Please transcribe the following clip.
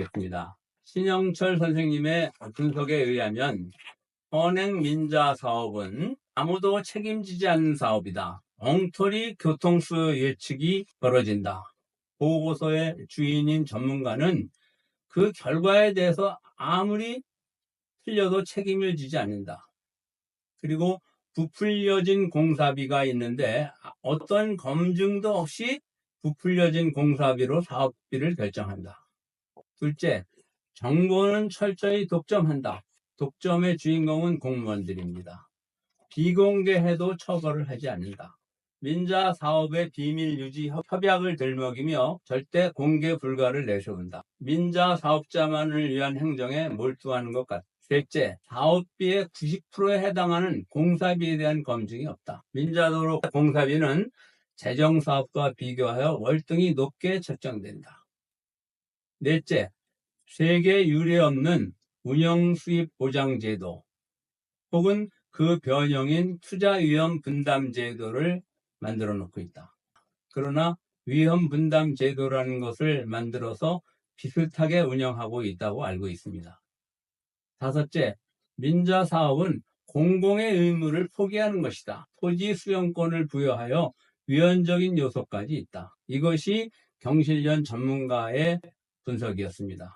있습니다. 신영철 선생님의 분석에 의하면 현행 민자 사업은 아무도 책임지지 않는 사업이다. 엉터리 교통수 예측이 벌어진다. 보고서의 주인인 전문가는 그 결과에 대해서 아무리 틀려도 책임을 지지 않는다. 그리고 부풀려진 공사비가 있는데 어떤 검증도 없이 부풀려진 공사비로 사업비를 결정한다. 둘째, 정보는 철저히 독점한다. 독점의 주인공은 공무원들입니다. 비공개해도 처벌을 하지 않는다. 민자 사업의 비밀 유지 협- 협약을 들먹이며 절대 공개 불가를 내세운다. 민자 사업자만을 위한 행정에 몰두하는 것 같다. 셋째, 사업비의 90%에 해당하는 공사비에 대한 검증이 없다. 민자도로 공사비는 재정사업과 비교하여 월등히 높게 책정된다. 넷째, 세계 유례 없는 운영 수입 보장 제도 혹은 그 변형인 투자 위험 분담 제도를 만들어 놓고 있다. 그러나 위험 분담 제도라는 것을 만들어서 비슷하게 운영하고 있다고 알고 있습니다. 다섯째, 민자 사업은 공공의 의무를 포기하는 것이다. 토지 수용권을 부여하여 위헌적인 요소까지 있다. 이것이 경실련 전문가의 분석이었습니다.